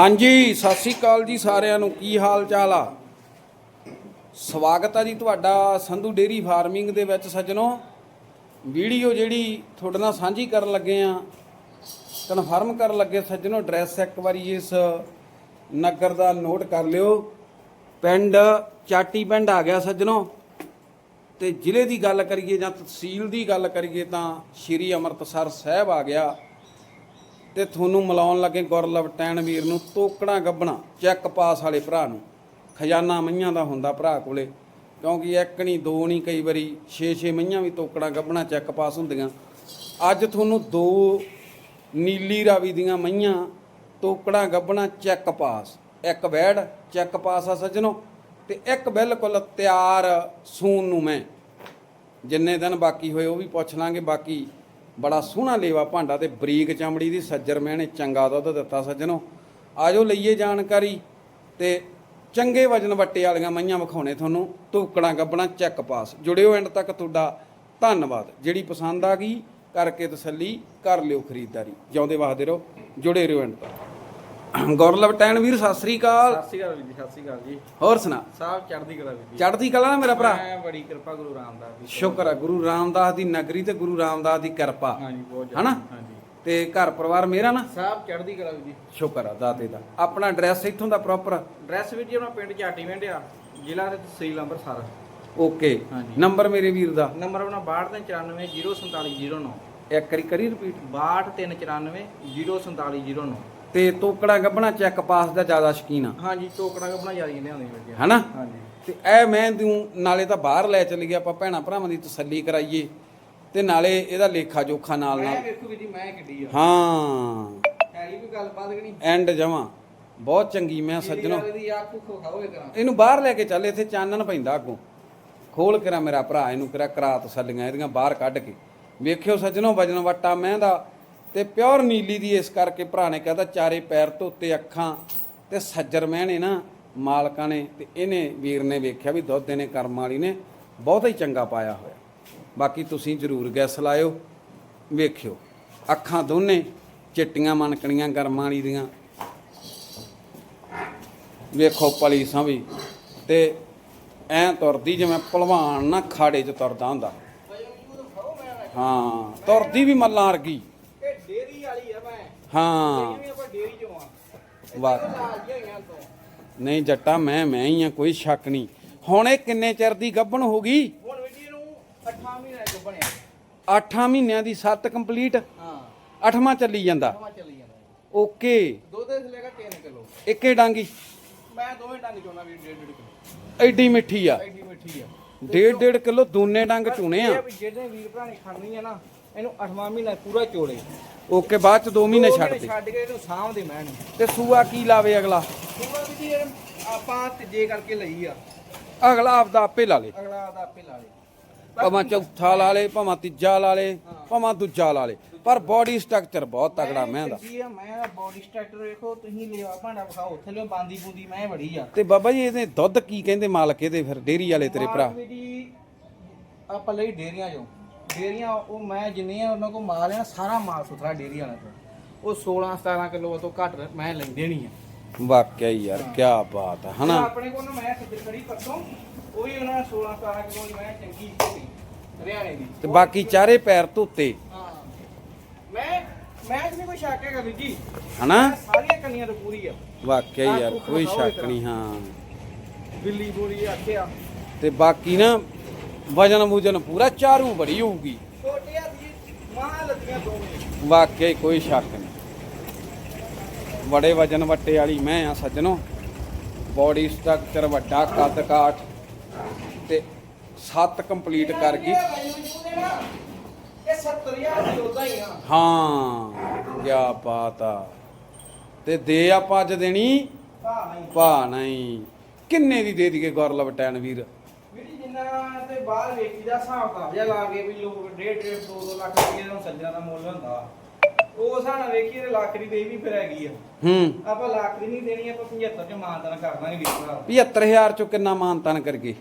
ਹਾਂਜੀ, ਸਤਿ ਸ੍ਰੀ ਅਕਾਲ ਜੀ ਸਾਰਿਆਂ ਨੂੰ। ਕੀ ਹਾਲ ਚਾਲ ਆ? ਸਵਾਗਤ ਆ ਜੀ ਤੁਹਾਡਾ ਸੰਧੂ ਡੇਰੀ ਫਾਰਮਿੰਗ ਦੇ ਵਿੱਚ ਸੱਜਣੋ। ਵੀਡੀਓ ਜਿਹੜੀ ਤੁਹਾਡੇ ਨਾਲ ਸਾਂਝੀ ਕਰਨ ਲੱਗੇ ਆ, ਕਨਫਰਮ ਕਰਨ ਲੱਗੇ ਸੱਜਣੋ, ਐਡਰੈਸ ਇੱਕ ਵਾਰੀ ਇਸ ਨਗਰ ਦਾ ਨੋਟ ਕਰ ਲਿਓ। ਪਿੰਡ ਚਾਟੀ ਪਿੰਡ ਆ ਗਿਆ ਸੱਜਣੋ। ਤੇ ਜ਼ਿਲ੍ਹੇ ਦੀ ਗੱਲ ਕਰੀਏ ਜਾਂ ਤਹਿਸੀਲ ਦੀ ਗੱਲ ਕਰੀਏ ਤਾਂ ਸ਼੍ਰੀ ਅੰਮ੍ਰਿਤਸਰ ਸਾਹਿਬ ਆ ਗਿਆ। ਤੇ ਤੁਹਾਨੂੰ ਮਿਲਾਉਣ ਲੱਗੇ ਗੁਰਲਵ ਟੈਣ ਵੀਰ ਨੂੰ ਤੋਕੜਾ ਗੱਬਣਾ ਚੈੱਕ ਪਾਸ ਵਾਲੇ ਭਰਾ ਨੂੰ। ਖਜ਼ਾਨਾ ਮਈਆਂ ਦਾ ਹੁੰਦਾ ਭਰਾ ਕੋਲੇ, ਕਿਉਂਕਿ ਇੱਕ ਨਹੀਂ, ਦੋ ਨਹੀਂ, ਕਈ ਵਾਰੀ 6-6 ਮਈਆਂ ਵੀ ਤੋਕੜਾ ਗੱਬਣਾ ਚੈੱਕ ਪਾਸ ਹੁੰਦੀਆਂ। ਅੱਜ ਤੁਹਾਨੂੰ ਦੋ ਨੀਲੀ ਰਾਵੀ ਦੀਆਂ ਮਈਆਂ, ਤੋਕੜਾ ਗੱਬਣਾ ਚੈੱਕ ਪਾਸ। ਇੱਕ ਵੈੜ, ਚੈੱਕ ਪਾਸ ਆ ਸੱਜਣੋ, ਤੇ ਇੱਕ ਬਿਲਕੁਲ ਤਿਆਰ ਸੂਨ ਨੂੰ ਮੈਂ। ਜਿੰਨੇ ਦਿਨ ਬਾਕੀ ਹੋਏ ਉਹ ਵੀ ਪੁੱਛ ਲਾਂਗੇ, ਬਾਕੀ ਬੜਾ ਸੋਹਣਾ ਲੇਵਾ ਭਾਂਡਾ ਤੇ ਬਰੀਕ ਚਮੜੀ ਦੀ ਸੱਜਰ ਮੈਨੇ ਚੰਗਾ ਦੁੱਧ ਦਿੱਤਾ ਸੱਜਣੋ। ਆਜੋ ਲਈਏ ਜਾਣਕਾਰੀ ਤੇ ਚੰਗੇ ਵਜਨ ਵੱਟੇ ਵਾਲੀਆਂ ਮਈਆਂ ਵਿਖਾਉਣੇ ਤੁਹਾਨੂੰ। ਧੂਕੜਾਂ ਗੱਬਣਾ ਚੈੱਕ ਪਾਸ। ਜੁੜਿਓ ਐਂਡ ਤੱਕ ਤੁਹਾਡਾ ਧੰਨਵਾਦ। ਜਿਹੜੀ ਪਸੰਦ ਆ ਗਈ, ਕਰਕੇ ਤਸੱਲੀ, ਕਰ ਲਿਓ ਖਰੀਦਦਾਰੀ। ਜਿਉਂਦੇ ਵਾਸਦੇ ਰਹੋ, ਜੁੜੇ ਰਹੋ ਐਂਡ ਤੱਕ। ਗੁਰਲਵ ਟੈਣ ਵੀਰ ਸਤਿ ਸ੍ਰੀ ਅਕਾਲ। ਸਤਿ ਸ਼੍ਰੀ ਅਕਾਲ ਵੀਰ ਜੀ ਸਤਿ ਸ਼੍ਰੀ ਅਕਾਲ ਜੀ। ਹੋਰ ਸੁਣਾ। ਸਾਹਿਬ ਚੜ੍ਹਦੀ ਕਲਾ ਵੀਰ ਜੀ। ਚੜ੍ਹਦੀ ਕਲਾ ਨਾ ਮੇਰਾ ਭਰਾ। ਮੈਂ ਬੜੀ ਕਿਰਪਾ ਗੁਰੂ ਰਾਮਦਾਸ ਦੀ। ਸ਼ੁਕਰ ਹੈ ਗੁਰੂ ਰਾਮਦਾਸ ਦੀ ਨਗਰੀ ਤੇ ਗੁਰੂ ਰਾਮਦਾਸ ਦੀ ਕਿਰਪਾ। ਹਾਂਜੀ ਬਹੁਤ ਹਨਾ? ਹਾਂਜੀ। ਤੇ ਘਰ ਪਰਿਵਾਰ ਮੇਰਾ ਨਾ? ਸਾਹਿਬ ਚੜ੍ਹਦੀ ਕਲਾ ਵੀਰ ਜੀ। ਸ਼ੁਕਰ ਆ ਦਾਤੇ ਦਾ। ਆਪਣਾ ਐਡਰੈਸ ਇੱਥੋਂ ਦਾ ਪ੍ਰੋਪਰ ਐਡਰੈਸ ਵੀਰ ਜੀ ਆਪਣਾ ਪਿੰਡ ਚਾਟੀ ਵੰਡ ਆ। ਜ਼ਿਲ੍ਹਾ ਤੇ ਤਹਿਸੀਲ ਅੰਮ੍ਰਿਤਸਰ ਓਕੇ। ਹਾਂਜੀ। ਨੰਬਰ ਮੇਰੇ ਵੀਰ ਦਾ? ਨੰਬਰ ਆਪਣਾ 6294074009 ਇੱਕ ਵਾਰੀ ਕਰੀ ਰਿਪੀਟ 6239404709 ਤੇ ਤੋਕੜਾ ਗੱਬਣਾ ਚੈੱਕ ਪਾਸ ਦਾ ਜ਼ਿਆਦਾ ਸ਼ਕੀਨ ਆ। ਹਾਂਜੀ ਟੋਕੜਾ ਜ਼ਿਆਦਾ ਕਹਿੰਦੇ ਹੁੰਦੇ ਵੀਰ ਜੀ ਹਨਾ? ਹਾਂਜੀ। ਤੇ ਇਹ ਮੈਂ ਤੂੰ ਨਾਲੇ ਤਾਂ ਬਾਹਰ ਲੈ ਚੱਲ ਗਿਆ ਆਪਾਂ ਭੈਣਾ ਭਰਾਵਾਂ ਦੀ ਤਸੱਲੀ ਕਰਾਈਏ। ਤੇ ਨਾਲੇ ਇਹਦਾ ਲੇਖਾ ਜੋਖਾ ਨਾਲ ਮੈਂ ਨਾਲ ਵੇਖੋ ਵੀਰ ਜੀ ਮੈਂ ਕਿੱਡੀ ਆ। ਹਾਂ। ਹੈਗੀ ਕੋਈ ਗੱਲ ਬਾਤ ਕਿ ਨਹੀਂ ਐਂਡ ਜਮਾ ਬਹੁਤ ਚੰਗੀ ਮੈਂ ਸੱਜਣੋ। ਦੀ ਆਖੂ ਖਾਓਏ ਕਰਾਂ। ਇਹਨੂੰ ਬਾਹਰ ਲੈ ਕੇ ਚੱਲ ਇੱਥੇ ਚਾਨਣ ਪੈਂਦਾ ਅੱਗੋਂ। ਖੋਲ ਕਰਾ ਮੇਰਾ ਭਰਾ ਇਹਨੂੰ ਕਰਾ ਕਰਾ ਤਸੱਲੀਆਂ ਇਹਦੀਆਂ ਬਾਹਰ ਕੱਢ ਕੇ। ਵੇਖਿਓ ਸੱਜਣੋ ਵਜਨ ਵਟਾ ਮੈਂ ਦਾ ਤੇ ਪਿਓਰ ਨੀਲੀ ਦੀ ਇਸ ਕਰਕੇ ਭਰਾ ਨੇ ਕਹਦਾ ਚਾਰੇ ਪੈਰ ਧੋਤੇ ਅੱਖਾਂ ਤੇ ਸੱਜਰ ਮਹਿਣੇ ਨਾ ਮਾਲਕਾਂ ਨੇ ਤੇ ਇਹਨੇ ਵੀਰ ਨੇ ਵੇਖਿਆ ਵੀ ਦੁੱਧ ਨੇ ਕਰਮ ਵਾਲੀ ਨੇ ਬਹੁਤ ਹੀ ਚੰਗਾ ਪਾਇਆ ਹੋਇਆ। ਬਾਕੀ ਤੁਸੀਂ ਜ਼ਰੂਰ ਗੈਸ ਲਾਇਓ, ਵੇਖਿਓ। ਅੱਖਾਂ ਦੋਨੇ ਚਿੱਟੀਆਂ ਮਨਕਣੀਆਂ ਕਰਮਾਂ ਵਾਲੀ ਦੀਆਂ। ਵੇਖੋ ਪਲੀ ਵੀ। ਤੇ ਐ ਤੁਰਦੀ ਜਿਵੇਂ ਭਲਵਾਨ ਨਾ ਖਾੜੇ 'ਚ ਤੁਰਦਾ ਹੁੰਦਾ। ਹਾਂ, ਤੁਰਦੀ ਵੀ ਮੱਲਾਂ ਵਰਗੀ। ਹਾਂ। ਵੀ ਵਾਹ। ਨਹੀਂ ਜੱਟਾ ਮੈਂ ਮੈਂ ਹੀ ਆ ਕੋਈ ਸ਼ੱਕ ਨਹੀਂ। ਹੁਣ ਇਹ ਕਿੰਨੇ ਚਿਰ ਦੀ ਗੱਭਣ ਹੋ ਗਈ? ਹੁਣ ਵੀਡੀਓ ਨੂੰ 8 ਮਹੀਨੇ ਚ ਬਣਿਆ। 8 ਮਹੀਨਿਆਂ ਦੀ 7 ਕੰਪਲੀਟ? ਹਾਂ। 8ਵਾਂ ਚੱਲੀ ਜਾਂਦਾ। ਚੱਲੀ ਜਾਂਦਾ। ਓਕੇ। ਦੁੱਧ ਇਸ ਲੈਗਾ 3 ਕਿਲੋ। ਇੱਕੇ ਡਾਂਗੀ ਮੈਂ ਦੋਵੇਂ ਡੰਗ ਚੋਣਾ ਡੇਢ ਡੇਢ ਕਿਲੋ। ਐਡੀ ਮਿੱਠੀ ਆ। ਐਡੀ ਮਿੱਠੀ ਆ। ਡੇਢ ਡੇਢ ਕਿਲੋ ਦੋਨੇ ਡੰਗ ਚੁਣੇ ਆ। ਵੀ ਜਿਹੜੇ ਵੀਰ ਭਰਾ ਨੇ ਖਾਣੀ ਆ ਨਾ ਇਹਨੂੰ 8ਵਾਂ ਮਹੀਨਾ ਪੂਰਾ ਚੋਲੇ। ਓਕੇ ਬਾਅਦ ਚ 2 ਮਹੀਨੇ ਛੱਡ ਦੇ। ਛੱਡ ਕੇ ਇਹਨੂੰ ਸਾਂਭਦੇ ਮੈਂ ਤੇ ਸੂਆ ਕੀ ਲਾਵੇ ਅਗਲਾ? ਪੂਰਾ ਵੀ ਜੀ ਆਪਾਂ ਤੀਜੇ ਕਰਕੇ ਲਈ ਆ। ਅਗਲਾ ਆਪਦਾ ਆਪੇ ਲਾ ਲੇ। ਅਗਲਾ ਆਦਾ ਆਪੇ ਲਾ ਲੇ। ਭਾਵੇਂ ਚੌਥਾ ਲਾ ਲੇ ਭਾਵੇਂ ਤੀਜਾ ਲਾ ਲੇ ਭਾਵੇਂ ਦੂਜਾ ਲਾ ਲੇ। ਪਰ ਬਾਡੀ ਸਟਰਕਚਰ ਬਹੁਤ ਤਗੜਾ ਮੈਂ ਦਾ ਚੰਗੀ ਆ ਮੈਂ ਬੋਡੀ ਸਟਰਕਚਰ ਵੇਖੋ ਤੁਸੀਂ ਲਿਆ ਭਾਂਡਾ ਵਿਖਾਓ ਥੱਲੇ ਬਾਂਦੀ ਬੂੰਦੀ ਮੈਂ ਬੜੀ ਆ। ਤੇ ਬਾਬਾ ਜੀ ਇਹਦੇ ਦੁੱਧ ਕੀ ਕਹਿੰਦੇ ਮਾਲਕ ਇਹਦੇ ਫਿਰ ਡੇਰੀ ਵਾਲੇ ਤੇਰੇ ਭਰਾ? ਜੀ ਆਪਾਂ ਲਈ ਡੇਰੀਆਂ ਚੋਂ। ਡੇਰੀਆਂ ਉਹ ਮੈਂ ਜਿੰਨੇ ਆ ਉਹਨਾਂ ਕੋ ਮਾਲ ਆ ਸਾਰਾ ਮਾਲ ਸੁਥਰਾ ਡੇਰੀ ਵਾਲਾ ਤੋਂ ਉਹ 16 17 ਕਿਲੋ ਤੋਂ ਘੱਟ ਮੈਂ ਲੈਂਦੇ ਨਹੀਂ ਆ। ਵਾਕਿਆ ਹੀ ਯਾਰ ਕੀ ਬਾਤ ਹੈ ਹਨਾ? ਆਪਣੇ ਕੋਲ ਨਾ ਮੈਂ ਖੱਦਰ ਖੜੀ ਪਰਸੋਂ ਉਹ ਵੀ ਉਹਨਾਂ 16 17 ਕਿਲੋ ਦੀ ਮੈਂ ਚੰਗੀ ਹੋਈ ਹਰਿਆਣੇ ਦੀ। ਤੇ ਬਾਕੀ ਚਾਰੇ ਪੈਰ ਧੋਤੇ ਹਾਂ। ਮੈਂ ਮੈਂ ਇਸ ਕੋਈ ਸ਼ੱਕ ਹੈਗਾ ਵੀਰ ਜੀ। ਹਨਾ? ਸਾਰੀਆਂ ਕੰਨੀਆਂ ਤੋਂ ਪੂਰੀ ਆ। ਵਾਕਿਆ ਹੀ ਯਾਰ ਕੋਈ ਸ਼ੱਕ ਨਹੀਂ ਹਾਂ। ਬਿੱਲੀ ਬੋਲੀ ਆਖਿਆ। ਤੇ ਬਾਕੀ ਨਾ ਵਜਨ ਵੂਜਨ ਪੂਰਾ ਚਾਰੂ ਬੜੀ ਹੋਊਗੀ। ਛੋਟੇ ਹੱਥ ਜੀ ਮਾਂ ਲੱਦੀਆਂ ਦੋਵੇਂ। ਵਾਕਿਆ ਹੀ ਕੋਈ ਸ਼ੱਕ ਨਹੀਂ। ਬੜੇ ਵਜਨ ਵੱਟੇ ਵਾਲੀ ਮੈਂ ਆ ਸੱਜਣੋ। ਬਾਡੀ ਸਟਰਕਚਰ ਵੱਡਾ ਕੱਦ ਕਾਠ ਤੇ ਸੱਤ ਕੰਪਲੀਟ ਕਰ ਗਈ। ਇਹ 70000 ਦੀ ਉਦਾਂ ਹੀ ਆ। ਹਾਂ ਕੀ ਬਾਤ ਆ। ਤੇ ਦੇ ਆਪਾਂ ਅੱਜ ਦੇਣੀ? ਨਹੀਂ। ਭਾ ਨਹੀਂ। ਕਿੰਨੇ ਦੀ ਦੇ ਦਈਏ ਗੁਰਲਵ ਟੈਨ ਵੀਰ? ਜਿੰਨਾ ਤੇ ਬਾਹਰ ਵੇਚੀ ਦਾ ਹਿਸਾਬ ਤਾਂ ਜਿਹਾ ਲਾ ਕੇ ਵੀ ਲੋਕ 1.5 2 2 ਲੱਖ ਰੁਪਏ ਦਾ ਸੱਜਣਾ ਦਾ ਮੁੱਲ ਹੁੰਦਾ। ਉਹ ਹਿਸਾਬ ਨਾਲ ਵੇਖੀਏ ਤੇ ਲੱਖ ਦੀ ਦੇ ਵੀ ਫਿਰ ਹੈਗੀ ਆ। ਹੂੰ। ਆਪਾਂ ਲੱਖ ਦੀ ਨਹੀਂ ਦੇਣੀ ਆਪਾਂ 75 ਚ ਮਾਨਦਾਨ ਕਰਨਾ ਨਹੀਂ ਵੀਰ 75000 ਚੋਂ ਕਿੰਨਾ ਮਾਨਤਨ ਕਰ ਗਏ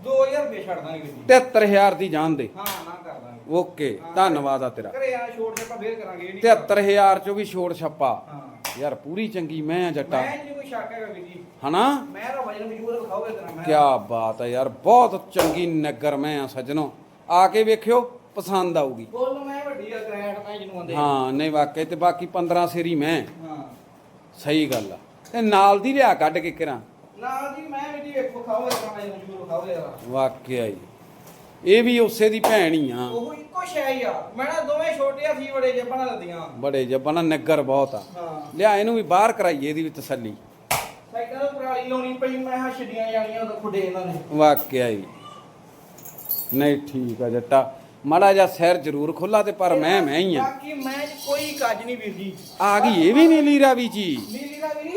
2000 ਰੁਪਏ ਛੱਡ ਦਾਂਗੇ ਵੀਰ 73000 ਦੀ ਜਾਨ ਦੇ। ਹਾਂ ਨਾ ਕਰ ਦਾਂਗੇ ਓਕੇ ਧੰਨਵਾਦ ਆ ਤੇਰਾ। ਘਰੇ ਆ ਛੋੜ ਕੇ ਆਪਾਂ ਫੇਰ ਕਰਾਂਗੇ ਇਹ ਨਹੀਂ 73000 ਚੋਂ ਵੀ ਛੋੜ ਛੱਪਾ। ਹਾਂ। ਯਾਰ ਪੂਰੀ ਚੰਗੀ ਮੈਂ ਆ ਜੱਟਾ। ਮੈਂ ਨਹੀਂ ਕੋਈ ਸ਼ੱਕ ਹੈਗਾ ਵੀਰ ਜੀ। ਹਨਾ? ਮੈਂ ਤਾਂ ਵਜਨ ਮਜਬੂਰ ਵਿਖਾਓਗੇ ਤੇਰਾ ਮੈਂ। ਕਿਆ ਬਾਤ ਹੈ ਯਾਰ ਬਹੁਤ ਚੰਗੀ ਨਗਰ ਮੈਂ ਆ ਸੱਜਣੋ। ਆ ਕੇ ਵੇਖਿਓ ਪਸੰਦ ਆਊਗੀ। ਬੋਲ ਮੈਂ ਵੱਡੀ ਆ ਗ੍ਰੈਂਡ ਮੈਂ ਜਿਹਨੂੰ ਆਂਦੇ ਹਾਂ ਨਹੀਂ ਵਾਕਈ ਤੇ ਬਾਕੀ 15 ਸੇਰੀ ਮੈਂ। ਹਾਂ। ਸਹੀ ਗੱਲ ਆ। ਤੇ ਨਾਲ ਦੀ ਲਿਆ ਕੱਢ ਕੇ ਕਿਰਾਂ। ਨਾ ਜੀ ਮੈਂ ਵੀ ਜੀ ਵੇਖੋ ਖਾਓਗੇ ਤੇਰਾ ਮੈਂ ਮਜਬੂਰ ਵਿਖਾਓਗੇ ਯਾਰ। ਵਾਕਿਆ ਹੀ ਇਹ ਵੀ ਉਸੇ ਦੀ ਭੈਣ ਹੀ ਆ। ਉਹ ਇੱਕੋ ਸ਼ੈ ਹੀ ਆ। ਮੈਂ ਨਾ ਦੋਵੇਂ ਛੋਟੀਆਂ ਸੀ ਬੜੇ ਜੇ ਬਣਾ ਦਿੱਤੀਆਂ ਬੜੇ ਜੱਬਣਾ ਨਗਰ ਬਹੁਤ ਆ। ਹਾਂ। ਲਿਆ ਇਹਨੂੰ ਵੀ ਬਾਹਰ ਕਰਾਈਏ ਇਹਦੀ ਵੀ ਤਸੱਲੀ। ਸਾਈਕਲ ਤੋਂ ਪਰਾਲੀ ਲਾਉਣੀ ਪਈ ਮੈਂ ਹਾਂ ਛੱਡੀਆਂ ਜਾਣੀਆਂ ਉਹ ਖੁੱਡੇ ਇਹਨਾਂ ਨੇ। ਵਾਕਿਆ ਹੀ। ਨਹੀਂ ਠੀਕ ਆ ਜੱਟਾ। ਮਾੜਾ ਜਿਹਾ ਸਿਰ ਜ਼ਰੂਰ ਖੁੱਲਾ ਤੇ ਪਰ ਮੈਂ ਮੈਂ ਹੀ ਆ। ਬਾਕੀ ਮੈਂ 'ਚ ਕੋਈ ਕੱਜ ਨਹੀਂ ਵੀਰ ਜੀ। ਆ ਗਈ ਇਹ ਵੀ ਨੀਲੀ ਰਾਵੀ ਜੀ। ਨੀਲੀ ਦਾ ਵੀ ਨਹੀਂ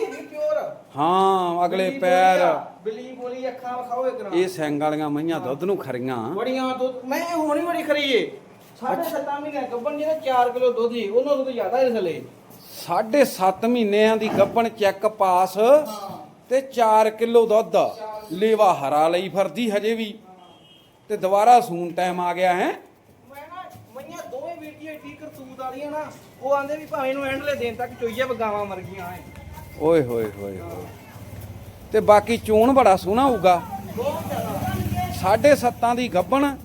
ਹਾਂ ਅਗਲੇ ਪੈਰ। ਬਿੱਲੀ ਬੋਲੀ ਅੱਖਾਂ ਵਿਖਾਓਗੇ ਕਰਾਂ ਇਹ ਸਿੰਘ ਵਾਲੀਆਂ ਮਈਆਂ ਦੁੱਧ ਨੂੰ ਖਰੀਆਂ। ਬੜੀਆਂ ਦੁੱਧ ਮੈਂ ਹੋਣੀ ਬੜੀ ਖਰੀ ਏ ਸਾਢੇ ਸੱਤਾਂ ਮਹੀਨੇ ਗੱਬਨ ਜਿਹੜਾ 4 ਕਿਲੋ ਦੁੱਧ ਹੀ ਉਹਨਾਂ ਤੋਂ ਜ਼ਿਆਦਾ ਇਸ ਥਲੇ। ਸਾਢੇ 7 ਮਹੀਨਿਆਂ ਦੀ ਗੱਭਣ ਚੈੱਕ ਪਾਸ ਤੇ 4 ਕਿਲੋ ਦੁੱਧ। ਲੇਵਾ ਹਰਾ ਲਈ ਫਿਰਦੀ ਹਜੇ ਵੀ। ਤੇ ਦੁਬਾਰਾ ਸੂਨ ਟਾਈਮ ਆ ਗਿਆ ਹੈ। ਮੈਂ ਨਾ ਮਈਆਂ ਦੋਵੇਂ ਵੀਡੀਓ ਏਡੀ ਕਰਤੂਤ ਵਾਲੀਆਂ ਨਾ ਉਹ ਆਂਦੇ ਵੀ ਭਾਵੇਂ ਨੂੰ ਐਂਡਲੇ ਦਿਨ ਤੱਕ ਚੋਈਏ ਬਗਾਵਾਂ ਮਰ ਗਈਆਂ ਐ। ਓਏ ਹੋਏ ਹੋਏ ਹੋਏ। ਤੇ ਬਾਕੀ ਚੋਣ ਬੜਾ ਸੋਹਣਾ ਹੋਊਗਾ। ਬਹੁਤ ਜ਼ਿਆਦਾ ਸਾਢੇ ਸੱਤਾਂ ਦੀ ਗੱਭਣ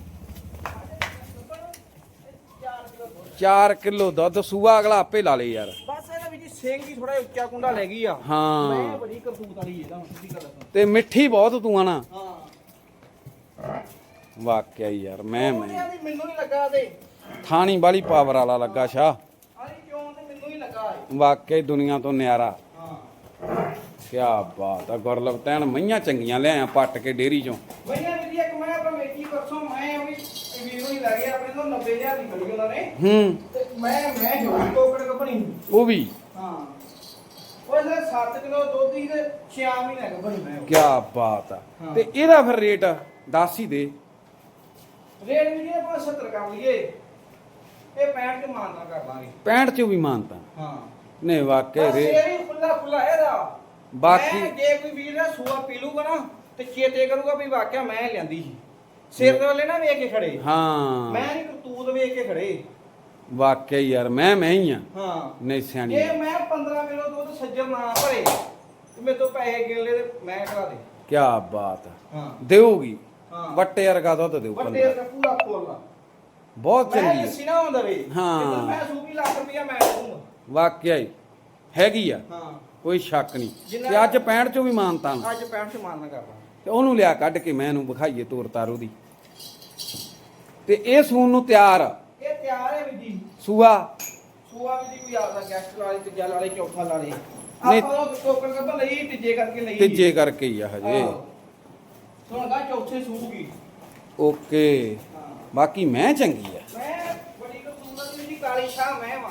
4 ਕਿਲੋ ਦੁੱਧ ਸੂਆ ਅਗਲਾ ਆਪੇ ਲਾ ਲੇ ਯਾਰ। ਬਸ ਇਹਦਾ ਵੀ ਜੀ ਸਿੰਘ ਹੀ ਥੋੜਾ ਉੱਚਾ ਕੁੰਡਾ ਲੈ ਗਈ ਆ। ਹਾਂ। ਮੈਂ ਬੜੀ ਕਰਤੂਤ ਵਾਲੀ ਇਹਦਾ ਸਿੱਧੀ ਗੱਲ ਦੱਸਾਂ ਤੇ ਮਿੱਠੀ ਬਹੁਤ ਤੂੰ ਆ ਨਾ। ਹਾਂ। ਵਾਕਿਆ ਯਾਰ ਮੈਂ ਮੈਂ। ਮੈਨੂੰ ਨਹੀਂ ਲੱਗਾ ਤੇ। ਥਾਣੀ ਵਾਲੀ ਪਾਵਰ ਵਾਲਾ ਲੱਗਾ ਸ਼ਾ ਆਂਦੀ ਕਿਉਂ ਤੇ ਮੈਨੂੰ ਹੀ ਲੱਗਾ। ਏ। ਵਾਕਿਆ ਦੁਨੀਆ ਤੋਂ ਨਿਆਰਾ। ਹਾਂ ਕਿਆ ਬਾਤ ਆ ਗੁਰਲਬ ਤੈਨ ਮਈਆਂ ਚੰਗੀਆਂ ਲਿਆਇਆ ਪੱਟ ਕੇ ਡੇਰੀ ਚੋਂ। ਮਈਆਂ ਵੀ ਜੀ ਇੱਕ ਮੈਂ ਆਪਣਾ ਵੇਚੀ ਪਰਸੋਂ ਮੈਂ ਉਹ ਵੀ ਵੀਰੋ ਹੀ ਲੱਗੇ ਆਪਣੇ ਤੋਂ 90000 ਦੀ ਖੜੀ ਉਹਨਾਂ ਨੇ। ਹੂੰ। ਤੇ ਮੈਂ ਮੈਂ ਜੋੜੀ ਟੋਕੜ ਕਪਣੀ ਉਹ ਵੀ? ਹਾਂ। ਉਹ ਇਹਦੇ 7 ਕਿਲੋ ਦੁੱਧ ਦੀ ਤੇ 6 ਮਹੀਨੇ ਕਪਣੀ ਮੈਂ ਉਹ। ਕਿਆ ਬਾਤ ਆ। ਹਾਂ। ਤੇ ਇਹਦਾ ਫਿਰ ਰੇਟ ਦੱਸ ਹੀ ਦੇ। ਰੇਟ ਵੀ ਜੀ ਆਪਾਂ 70 ਕਰ ਲਈਏ। ਇਹ 65 ਚ ਮਾਨਣਾ ਕਰ ਦਾਂਗੇ 65 ਚੋਂ ਵੀ ਮਾਨਤਾ। ਹਾਂ। ਨੇ ਵਾਕਿਆ ਬਸ ਰੇ ਇਹ ਖੁੱਲਾ ਖੁੱਲਾ ਬਾਕੀ- ਮੈਂ ਜੇ ਕੋਈ ਵੀਰ ਦਾ ਸੂਆ ਪੀ ਲੂਗਾ ਨਾ ਤੇ ਚੇਤੇ ਕਰੂਗਾ ਵੀ ਵਾਕਿਆ ਮੈਂ ਲਿਆਂਦੀ ਸੀ। ਸਿਰ ਦੇ ਵਾਲੇ ਨਾ ਵੇਖ ਕੇ ਖੜੇ। ਹਾਂ। ਮੈਂ ਨਹੀਂ ਕਰਤੂਤ ਵੇਖ ਕੇ ਖੜੇ। ਵਾਕਿਆ ਹੀ ਯਾਰ ਮੈਂ ਮੈਂ ਹੀ ਆ। ਹਾਂ। ਨਹੀਂ ਸਿਆਣੀ। ਜੇ ਮੈਂ 15 ਕਿਲੋ ਦੁੱਧ ਸੱਜਰ ਨਾ ਭਰੇ ਤੇ ਮੇਰੇ ਤੋਂ ਪੈਸੇ ਗਿਣ ਲਏ ਤੇ ਮੈਂ ਕਰਾ ਦੇ। ਕਿਆ ਬਾਤ ਆ। ਹਾਂ। ਦੇਊਗੀ। ਹਾਂ। ਵੱਟੇ ਵਰਗਾ ਦੁੱਧ ਦੇਊ ਵੱਡੇ ਪੰਦਰਾਂ। ਦਾ ਪੂਰਾ ਖੋਲਣਾ ਬਹੁਤ ਮੈਂ ਚੰਗੀ। ਲੱਸੀ ਨਾ ਹੁੰਦਾ ਵੇ ਹਾਂ। ਮੈਂ ਸੂਪੀ ਲੱਖ ਰੁਪਇਆ ਮੈਂ ਦਊਂਗਾ। ਵਾਕਿਆ ਹੀ। ਹੈਗੀ ਆ। ਹਾਂ। ਕੋਈ ਸ਼ੱਕ ਨਹੀਂ। ਤੇ ਅੱਜ 65 ਚੋਂ ਵੀ ਮਾਨਤਾ ਨਾ। ਅੱਜ 65 ਚ ਮਾਰਨਾ ਕਰਦਾ ਤੇ ਉਹਨੂੰ ਲਿਆ ਕੱਢ ਕੇ ਮੈਂ ਇਹਨੂੰ ਵਿਖਾਈਏ ਤੋਰ ਤਾਰੂ ਦੀ ਤੇ ਇਹ ਸੂਨ ਨੂੰ ਤਿਆਰ ਆ। ਇਹ ਤਿਆਰ ਹੈ ਵੀ ਜੀ। ਸੂਆ। ਸੂਆ ਵੀ ਜੀ ਕੋਈ ਆਪਦਾ ਗੈਸਟ ਵਾਲੇ ਤੇ ਜਲ ਵਾਲੇ ਚੌਥਾ ਵਾਲੇ ਨਹੀਂ। ਆਪਾਂ ਉਹ ਟੋਕਰ ਕੱਢ ਲਈ ਤੀਜੇ ਕਰਕੇ ਲਈ। ਤੀਜੇ ਕਰਕੇ ਹੀ ਆ ਹਜੇ। ਸੁਣਗਾ ਚੌਥੇ ਸੂਗੀ। ਓਕੇ। ਹਾਂ। ਬਾਕੀ ਮੈਂ ਚੰਗੀ ਆ। ਮੈਂ ਬੜੀ ਕਸੂਰਤ ਦੀ ਜੀ ਕਾਲੀ ਸ਼ਾਹ ਮੈਂ ਵਾਂ।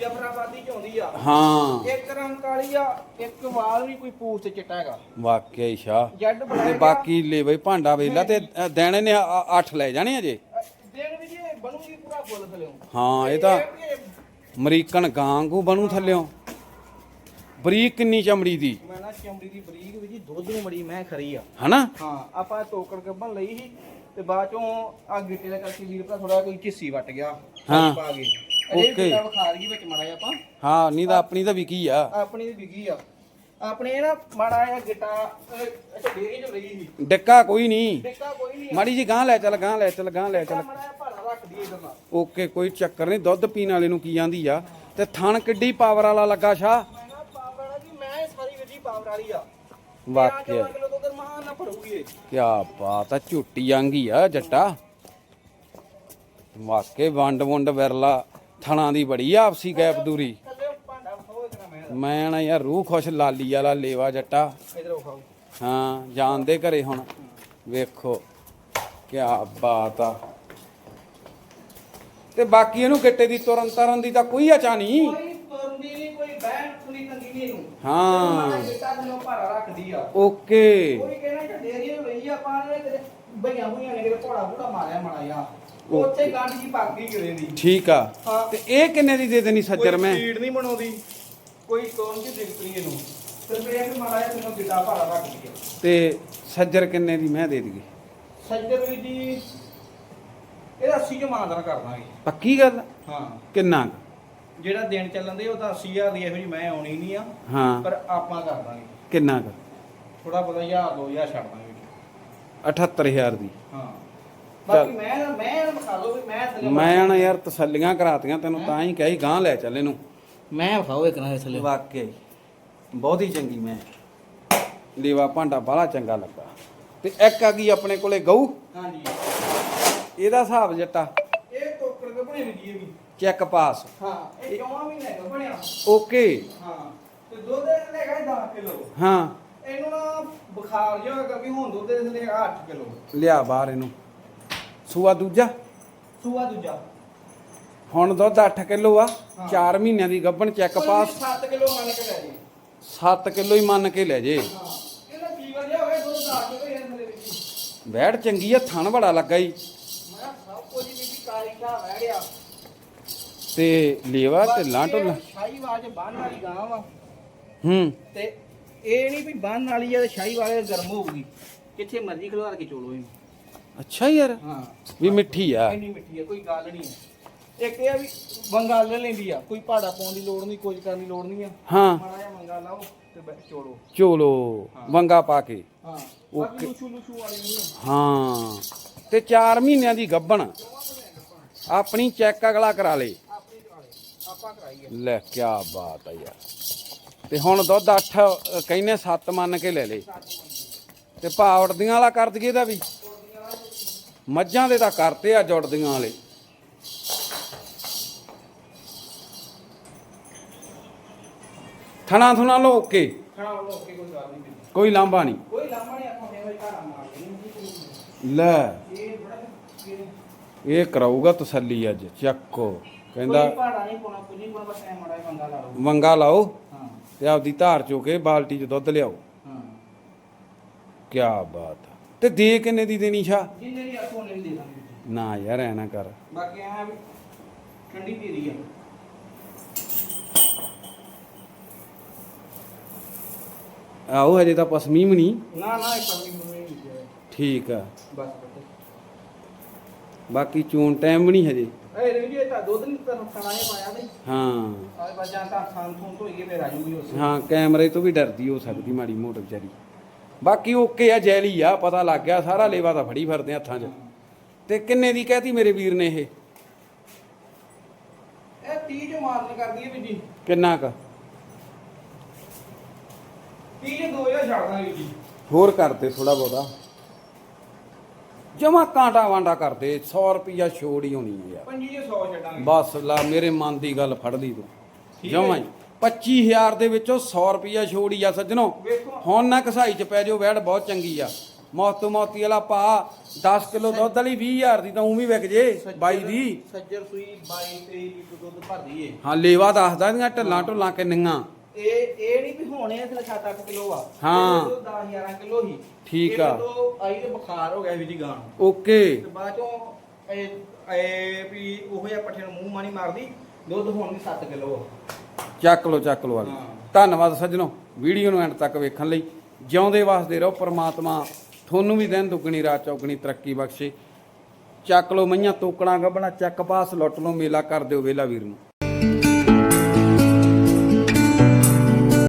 ਜਫਰਾਬਾਦੀ ਚ ਆਉਂਦੀ ਆ। ਹਾਂ। ਇੱਕ ਰੰਗ ਕਾਲੀ ਆ ਇੱਕ ਵਾਲ ਵੀ ਕੋਈ ਪੂਛ ਤੇ ਚਿੱਟਾ ਹੈਗਾ। ਵਾਕਿਆ ਹੀ ਸ਼ਾਹ। ਜੱਡ ਬਣਾ ਤੇ ਬਾਕੀ ਲੈ ਬਈ ਭਾਂਡਾ ਵੇਲਾ ਤੇ ਅ, ਦੇਣੇ ਨੇ 8 ਲੈ ਜਾਣੇ ਅਜੇ? ਦੇਣ ਵੀ ਜੀ ਇਹ ਬਣੂਗੀ ਪੂਰਾ ਫੁੱਲ ਥਲਿਓ। ਹਾਂ ਇਹ ਤਾਂ ਇਹ- ਅਮਰੀਕਨ ਗਾਂਗੂ ਬਣੂ ਥੱਲਿਓ। ਬਰੀਕ ਕਿੰਨੀ ਚਮੜੀ ਦੀ? ਮੈਂ ਨਾ ਚਮੜੀ ਦੀ ਬਰੀਕ ਵੀ ਜੀ ਦੁੱਧ ਨੂੰ ਬੜੀ ਮੈਂ ਖਰੀ ਆ। ਹਨਾ? ਹਾਂ ਆਪਾਂ ਟੋਕਰ ਕੱਢਣ ਲਈ ਸੀ ਤੇ ਬਾਅਦ ਚੋਂ ਆ ਗਿੱਟੇ ਦਾ ਕਰਕੇ ਵੀਰ ਭਰਾ ਥੋੜਾ ਕੋਈ ਝਿੱਸੀ ਵੱਟ ਗਿਆ ਹਾਂ। ਪਾ ਗਏ. ਓਕੇ ਵਿਖਾ ਰਹੀ ਵਿੱਚ ਮਾੜਾ ਜਿਹਾ ਆਪਾਂ। ਹਾਂ ਨਹੀਂ ਤਾਂ ਆਪਣੀ ਤਾਂ ਵਿਕੀ ਆ। ਆਪਣੀ ਦੀ ਵਿਗੀ ਆ। ਆਪਣੇ ਇਹ ਨਾ ਮਾੜਾ ਜਿਹਾ ਗਿੱਟਾ ਅਹ, ਅੱਛਾ ਡੇਰੀ ਚ ਲਈ ਸੀ। ਡਿੱਕਾ ਕੋਈ ਨਹੀਂ। ਡਿੱਕਾ ਕੋਈ ਨਹੀਂ ਮਾੜੀ ਜੀ ਗਾਂ ਲੈ ਚੱਲ ਗਾਂ ਲੈ ਚੱਲ ਗਾਂ ਲੈ ਚੱਲ। ਮਾੜਾ ਜਿਹਾ ਭਾਰਾ ਰੱਖ ਦਈਏ ਇਧਰ ਨਾਲ। ਓਕੇ ਕੋਈ ਚੱਕਰ ਨਹੀਂ। ਦੁੱਧ ਪੀਣ ਵਾਲੇ ਨੂੰ ਕੀ ਜਾਂਦੀ ਆ? ਤੇ ਥਣ ਕਿੱਡੀ ਪਾਵਰ ਵਾਲਾ ਲੱਗਾ ਸ਼ਾ ਮੈਂ ਨਾ ਪਾਵਰ ਵਾਲਾ ਜੀ ਮੈਂ ਇਹ ਸਾਰੀ ਵਿੱਢੀ ਪਾਵਰ ਵਾਲੀ ਆ। ਵਾਕਿਆ। ਕਿਲੋ ਦੁੱਧ ਮਾਂ ਨਾ ਭਰੂਗੀ ਇਹ। ਕੀ ਬਾਤ ਆ ਝੁੱਟੀ ਆਂਗੀ ਆ ਜੱਟਾ। ਵਾਕੇ ਵੰਡ ਵੰਡ ਵਿਰਲਾ। ਥਣਾ ਦੀ ਬੜੀ ਆਪਸੀ ਗੈਪ ਦੂਰੀ। ਮੈਂ ਨਾ ਯਾਰ ਰੂਹ ਖੁਸ਼, ਲਾਲੀ ਵਾਲਾ ਲੇਵਾ ਜੱਟਾ। ਹਾਂ, ਜਾਣਦੇ ਘਰੇ ਹੁਣ। ਵੇਖੋ ਕੀ ਬਾਤ ਆ। ਤੇ ਬਾਕੀ ਇਹਨੂੰ ਗਿੱਟੇ ਦੀ ਤੁਰਨ ਤਰਨ ਦੀ ਤਾਂ ਕੋਈ ਅਚਾ ਨਹੀਂ। ਹਾਂ। ਓਕੇ। ਕੋਈ ਕਹਿਣਾ ਕਿ ਡੇਰੀ ਨੂੰ ਆਪਾਂ ਨੇ ਕਿਤੇ ਭਈਆਂ ਨੇ ਕਿਤੇ ਘੋੜਾ ਘੋੜਾ ਮਾਰਿਆ ਮਾੜਾ ਜਿਹਾ। ਉੱਥੇ ਗੰਢ ਜੀ ਪੱਕ ਗਈ ਕਿਤੇ ਦੀ। ਠੀਕ ਆ। ਹਾਂ। ਤੇ ਇਹ ਕਿੰਨੇ ਦੀ ਦੇ ਦੇਣੀ ਸੱਜਰ ਕੋਈ ਮੈਂ? ਸਪੀਡ ਨਹੀਂ ਬਣਾਉਂਦੀ। ਕੋਈ ਕੌਣ ਦੀ ਦਿੱਕਤ ਨਹੀਂ ਇਹਨੂੰ। ਸਿਰਫ ਇਹ ਕਿ ਮਾੜਾ ਜਿਹਾ ਗਿੱਟਾ ਭਾਰਾ ਰੱਖਦੀ ਆ ਤੇ ਸੱਜਰ ਕਿੰਨੇ ਦੀ ਮੈਂ ਦੇ ਦਈਏ? ਸੱਜਰ ਵੀ ਜੀ ਇਹਦਾ 80 ਚ ਮਾਨਦਾਰ ਕਰ ਦਾਂਗੇ। ਪੱਕੀ ਗੱਲ? ਹਾਂ। ਕਿੰਨਾ ਕੁ? ਜਿਹੜਾ ਦਿਨ ਚੱਲਣ ਦੇ ਉਹ ਤਾਂ 80000 ਦੀ ਇਹੋ ਜੀ ਮੈਂ ਆਉਣੀ ਨਹੀਂ ਆ। ਹਾਂ। ਪਰ ਆਪਾਂ ਕਰ ਦਾਂਗੇ। ਕਿੰਨਾ ਕੁ? ਥੋੜਾ ਬਹੁਤਾ 1000 2000 ਛੱਡ ਦਾਂਗੇ। 78000 ਦੀ। ਹਾਂ। ਬਾਕੀ ਮੈਂ ਮੈਂ ਵਿਖਾ ਲਓ ਵੀ ਮੈਂ ਥੱਲੇ ਮੈਂ ਨਾ ਯਾਰ ਤਸੱਲੀਆਂ ਕਰਾਤੀਆਂ ਤੈਨੂੰ ਤਾਂ ਹੀ ਕਹੀ ਗਾਂ ਲੈ ਚੱਲ ਇਹਨੂੰ। ਮੈਂ ਵਿਖਾਓ ਇੱਕ ਨਾ ਥੱਲੇ। ਵਾਕਿਆ ਹੀ ਬਹੁਤ ਹੀ ਚੰਗੀ ਮੈਂ। ਲੇਵਾ ਭਾਂਡਾ ਬਾਹਲਾ ਚੰਗਾ ਲੱਗਾ। ਤੇ ਇੱਕ ਆ ਗਈ ਆਪਣੇ ਕੋਲੇ ਗਊ। ਹਾਂਜੀ। ਇਹਦਾ ਹਿਸਾਬ ਜੱਟਾ। ਇਹ ਟੋਕਰ ਕੇ ਬਣੇ ਵੀ ਵੀ। ਚੈੱਕ ਪਾਸ। ਹਾਂ ਇਹ ਚੌਵਾਂ ਮਹੀਨੇ ਦਾ ਬਣਿਆ। ਓਕੇ। ਹਾਂ ਤੇ ਦੁੱਧ ਲੈ ਗਏ 10 ਕਿਲੋ। ਹਾਂ। ਇਹਨੂੰ ਨਾ ਬੁਖਾਰ ਜਿਹਾ ਕਰਕੇ ਹੁਣ ਦੁੱਧ ਇਹਦੇ ਲੈ 8 ਕਿਲੋ। ਲਿਆ ਬਾਹਰ ਇਹਨੂੰ। ਸੂਆ ਦੂਜਾ? ਸੂਆ ਦੂਜਾ। ਹੁਣ ਦੁੱਧ 8 ਕਿਲੋ ਆ ਹਾਂ। 4 ਮਹੀਨਿਆਂ ਦੀ ਗੱਭਣ ਚੈੱਕ ਪਾਸ। 7 ਕਿਲੋ ਮੰਨ ਕੇ ਲੈ ਜੀ। 7 ਕਿਲੋ ਹੀ ਮੰਨ ਕੇ ਲੈ ਜੇ। ਹਾਂ ਇਹਦਾ ਕੀ ਵਜ੍ਹਾ ਹੋਵੇ ਦੁੱਧ 10 ਕਿਲੋ ਥੱਲੇ ਵਿੱਚ। ਵੈੜ ਚੰਗੀ ਆ ਥਣ ਬੜਾ ਲੱਗਾ ਈ। ਮੈਂ ਸਭ ਕੁਝ ਵੀ ਕਾਲੀ ਕਾ ਰਹਿ ਗਿਆ। ਤੇ ਲੇਵਾ ਢਿੱਲਾਂ ਢੁੱਲਾਂ ਸ਼ਾਹੀਵਾਲ ਚ ਬੰਨ ਵਾਲੀ ਗਾਂ ਵਾ। ਹੂੰ। ਤੇ ਇਹ ਨਹੀਂ ਵੀ ਬੰਨ ਵਾਲੀ ਆ ਤੇ ਸ਼ਾਹੀਵਾਲ ਗਰਮ ਹੋਊਗੀ। ਕਿੱਥੇ ਮਰਜ਼ੀ ਖਲਵਾਰ ਕੇ ਚੋਲੋ ਇਹਨੂੰ। ਅੱਛਾ ਯਾਰ ਹਾਂ। ਵੀ ਮਿੱਠੀ ਆ। ਇੰਨੀ ਮਿੱਠੀ ਹੈ ਕੋਈ ਗੱਲ ਨਹੀਂ ਹੈ ਇੱਕ ਇਹ ਆ ਵੀ ਵੰਗਾ ਲੈ ਲੈਂਦੀ ਆ ਕੋਈ ਪਹਾੜਾ ਪਾਉਣ ਦੀ ਲੋੜ ਨਹੀਂ ਕੁਝ ਕਰਨ ਦੀ ਲੋੜ ਨਹੀਂ ਆ। ਹਾਂ। ਮਾੜਾ ਜਿਹਾ ਵੰਗਾ ਲਾਓ ਤੇ ਬਸ ਚੋਲੋ। ਚੋਲੋ ਵੰਗਾ ਪਾ ਕੇ। ਹਾਂ। ਬਾਕੀ ਵਾਲੀ ਨਹੀਂ ਆ। ਹਾਂ। ਤੇ 4 ਮਹੀਨਿਆਂ ਦੀ ਗੱਭਣ। ਆਪਣੀ ਚੈੱਕ ਅਗਲਾ ਕਰਾ ਲੇ। ਆਪਣੀ ਕਰਾ ਲਈ ਆਪਾਂ ਕਰਾਈ ਆ ਲੈ ਕੀ ਬਾਤ ਆ ਯਾਰ। ਤੇ ਹੁਣ ਦੁੱਧ 8 ਕਹਿੰਨੇ 7 ਮੰਨ ਕੇ ਲੈ ਲੇ। ਤੇ ਭਾ ਉੜਦੀਆਂ ਵਾਲਾ ਕਰ ਦਈਏ ਦਾ ਵੀ। ਮੱਝਾਂ ਦੇ ਤਾਂ ਕਰਤੇ ਆ ਜੁੜਦੀਆਂ ਵਾਲੇ। ਥਣਾ ਥੁਣਾ ਲੋ ਓਕੇ ਕੋਈ ਗੱਲ ਨਹੀਂ। ਕੋਈ ਲਾਂਭਾ ਨਹੀਂ। ਕੋਈ ਲਾਮਾ ਨਹੀਂ ਆਪਾਂ ਨੇ ਘਰ ਮਾਰ ਲੈਣੀ ਲੈ। ਇਹ ਕਰਾਊਗਾ ਤਸੱਲੀ ਅੱਜ ਚੱਕੋ। ਕਹਿੰਦਾ ਕੋਈ ਪਹਾੜਾ ਨਹੀਂ ਪਾਉਣਾ ਕੁਝ ਨਹੀਂ ਪਾਉਣਾ ਬਸ ਐ ਮਾੜਾ ਜਿਹਾ ਵੰਗਾ ਲਾ ਲਓ। ਵੰਗਾ ਲਾਓ ਹਾਂ। ਤੇ ਆਪਦੀ ਧਾਰ ਚੋ ਕੇ ਬਾਲਟੀ 'ਚ ਦੁੱਧ ਲਿਆਓ। ਹਾਂ। ਕੀ ਬਾਤ ਤੇ ਦੇ ਕਿੰਨੇ ਦੀ ਦੇਣੀ ਸ਼ਾ ਜਿੰਨੇ ਦੀ ਆਖੋ ਨਹੀਂ ਦੇ ਦਾਂਗੇ। ਨਾ ਯਾਰ ਐ ਨਾ ਕਰ। ਬਾਕੀ ਐ ਵੀ ਠੰਡੀ ਦੇ ਰਹੀ ਆ ਆਓ ਹਜੇ ਤਾਂ ਪਸਮੀਮ ਨਹੀਂ ਨਾ। ਨਾ ਇੱਕ ਪਰਲੀ ਨੂੰ ਨਹੀਂ ਠੀਕ ਆ। ਬਸ ਬਾਕੀ ਚੂਨ ਟਾਈਮ ਵੀ ਨਹੀਂ ਹਜੇ। ਇਹ ਰਵੀ ਜੀ ਤਾਂ ਦੁੱਧ ਨਹੀਂ ਤਾਂ ਖਾਣਾ ਹੀ ਪਾਇਆ ਨਹੀਂ ਹਾਂ। ਆਏ ਬਜਾਂ ਤਾਂ ਖਾਨ ਥੂਨ ਤੋਂ ਇਹ ਫੇਰ ਆ ਜੂਗੀ ਉਸ ਹਾਂ ਕੈਮਰੇ ਤੋਂ ਵੀ ਡਰਦੀ ਹੋ ਸਕਦੀ ਮਾੜੀ ਮੋਟ ਵਿਚਾਰੀ। ਬਾਕੀ ਓਕੇ ਆ ਜੈਲੀ ਆ ਪਤਾ ਲੱਗ ਗਿਆ ਸਾਰਾ ਲੇਵਾ ਤਾਂ ਫੜੀ ਫਿਰਦੇ ਹੱਥਾਂ 'ਚ। ਤੇ ਕਿੰਨੇ ਦੀ ਕਹਿਤੀ ਮੇਰੇ ਵੀਰ ਨੇ ਇਹ? ਇਹ 30 ਚ ਮਾਰਨ ਕਰਦੀ ਹੈ ਵੀ ਜੀ ਕਿੰਨਾ ਕ? 30 ਚ 2000 ਛੱਡ ਦਾਂਗੇ ਜੀ ਹੋਰ ਕਰਦੇ ਥੋੜਾ ਬਹੁਤਾ। ਜਮਾ ਕਾਂਟਾ ਵਾਂਡਾ ਕਰਦੇ 100 ਰੁਪਿਆ ਛੋੜ ਹੀ ਹੋਣੀ ਹੈ ਯਾਰ। ਪੰਜੀ ਚ 100 ਛੱਡਾਂਗੇ। ਬਸ ਲਾ ਮੇਰੇ ਮਨ ਦੀ ਗੱਲ ਫੜ ਲਈ ਤੂੰ। ਜਮਾਂ ਹੀ। 25000 ਦੇ ਵਿੱਚੋਂ 100 ਰੁਪਿਆ ਛੋੜ ਆ ਸੱਜਣੋ। ਹੁਣ ਨਾ ਕਸਾਈ ਚ ਪੈ ਜਾਓ ਵੈੜ ਬਹੁਤ ਚੰਗੀ ਆ। ਮੌਤੂ ਮੌਤੀ ਵਾਲਾ ਭਾ 10 ਕਿਲੋ ਦੁੱਧ ਵਾਲੀ 20000 ਦੀ ਤਾਂ ਉਂ ਵੀ ਵਿਕ ਜੇ 22 ਦੀ। ਸੱਜਰ ਸੂਈ 22 23 ਲੀਟਰ ਦੁੱਧ ਭਰਦੀ ਏ ਹਾਂ ਲੇਵਾ ਦੱਸਦਾ ਦੀਆਂ ਢੱਲਾਂ ਢੁੱਲਾਂ ਕਿੰਨੀਆਂ। ਇਹ ਇਹ ਨਹੀਂ ਵੀ ਹੋਣੇ ਇਸ ਲਈ 7-8 ਕਿਲੋ ਆ। ਹਾਂ। 10 11 ਕਿਲੋ ਹੀ। ਠੀਕ ਆ। ਜਦੋਂ ਆਈ ਤੇ ਬੁਖਾਰ ਹੋ ਗਿਆ ਵੀ ਦੀ ਗਾਂ। ਓਕੇ। ਤੇ ਬਾਅਦ ਚੋਂ ਇਹ ਇਹ ਵੀ ਉਹੋ ਜਿਹਾ ਪੱਠੇ ਨੂੰ ਮੂੰਹ ਮਾਣੀ ਮਾਰਦੀ। ਦੁੱਧ ਹੁਣ ਵੀ 7 ਕਿਲੋ ਆ। ਚੱਕ ਲੋ ਚੱਕ ਲੋ ਵਾਲੀ। ਧੰਨਵਾਦ ਸੱਜਣੋ ਵੀਡੀਓ ਨੂੰ ਐਂਡ ਤੱਕ ਵੇਖਣ ਲਈ। ਜਿਉਂਦੇ ਵਾਸਦੇ ਰਹੋ ਪ੍ਰਮਾਤਮਾ ਤੁਹਾਨੂੰ ਵੀ ਦਿਨ ਦੁੱਗਣੀ ਰਾਤ ਚੌਗਣੀ ਤਰੱਕੀ ਬਖਸ਼ੇ। ਚੱਕ ਲੋ ਮਈਆਂ ਤੋਕਣਾ ਗੱਬਣਾ ਚੱਕ ਪਾਸ ਲੁੱਟ ਲੋ ਮੇਲਾ ਕਰ ਦਿਓ ਵੇਲਾ ਵੀਰ ਨੂੰ।